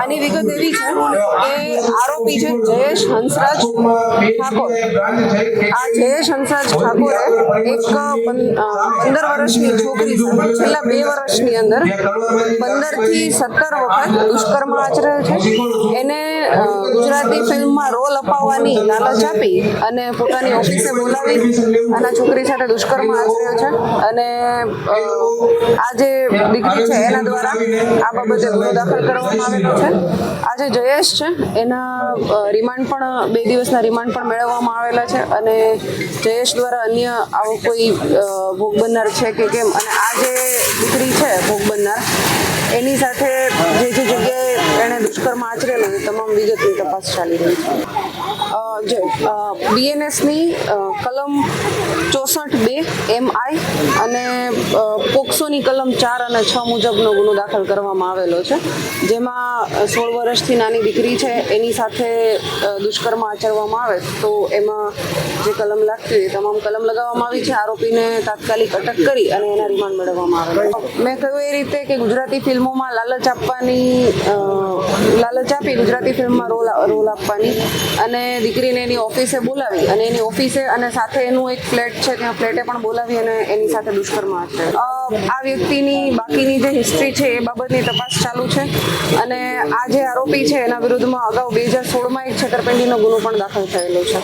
આની વિગત એવી છે કે આરોપી છે જયેશ હંસરાજ ઠાકોર. આ જયેશ હંસરાજ ઠાકોરે એક પંદર વર્ષની છોકરી છેલ્લા બે વર્ષની અંદર પંદરથી સત્તર વખત દુષ્કર્મ આચરેલ છે. એને ગુજરાતી ફિલ્મમાં રોલ અપાવવાની લાલચ આપી અને પોતાની ઓફિસે બોલાવી અને છોકરી સાથે દુષ્કર્મ આચર્યો છે. અને આ જે દીકરી છે એના દ્વારા આ બાબતે ગુનો દાખલ કરવામાં આવેલો છે. આ જે જયેશ છે, એના રિમાન્ડ પણ, બે દિવસના રિમાન્ડ પણ મેળવવામાં આવેલા છે. અને જયેશ દ્વારા અન્ય આવો કોઈ ભોગ બનનાર છે કે કેમ? અને આ જે દીકરી છે ભોગ બનનાર, એની સાથે જે જે જગ્યાએ એણે દુષ્કર્મ આચરેલું એ તમામ વિગતની તપાસ ચાલી રહી છે. બીએનએસની કલમ ચોસઠ બે એમ આઈ અને પોક્સોની કલમ ચાર અને છ મુજબનો ગુનો દાખલ કરવામાં આવેલો છે. જેમાં સોળ વર્ષથી નાની દીકરી છે, એની સાથે દુષ્કર્મ આચરવામાં આવે તો એમાં જે કલમ લાગતી હોય તમામ કલમ લગાવવામાં આવી છે. આરોપીને તાત્કાલિક અટક કરી અને એના રિમાન્ડ મેળવવામાં આવે મેં કહ્યું એ રીતે કે ગુજરાતી ફિલ્મોમાં લાલચ આપવાની લાલચ આપી ગુજરાતી ફિલ્મમાં રોલ રોલ આપવાની અને દીકરીને એની ઓફિસે બોલાવી અને એની ઓફિસે અને સાથે એનું એક ફ્લેટ છે ત્યાં ફ્લેટે પણ બોલાવી અને એની સાથે દુષ્કર્મ આચરે અ, આ વ્યક્તિની બાકીની જે હિસ્ટ્રી છે એ બાબતની તપાસ ચાલુ છે અને આ જે આરોપી છે એના વિરુદ્ધમાં અગાઉ બે હજાર સોળમાં એક છેતરપિંડીનો ગુનો પણ દાખલ થયેલો છે.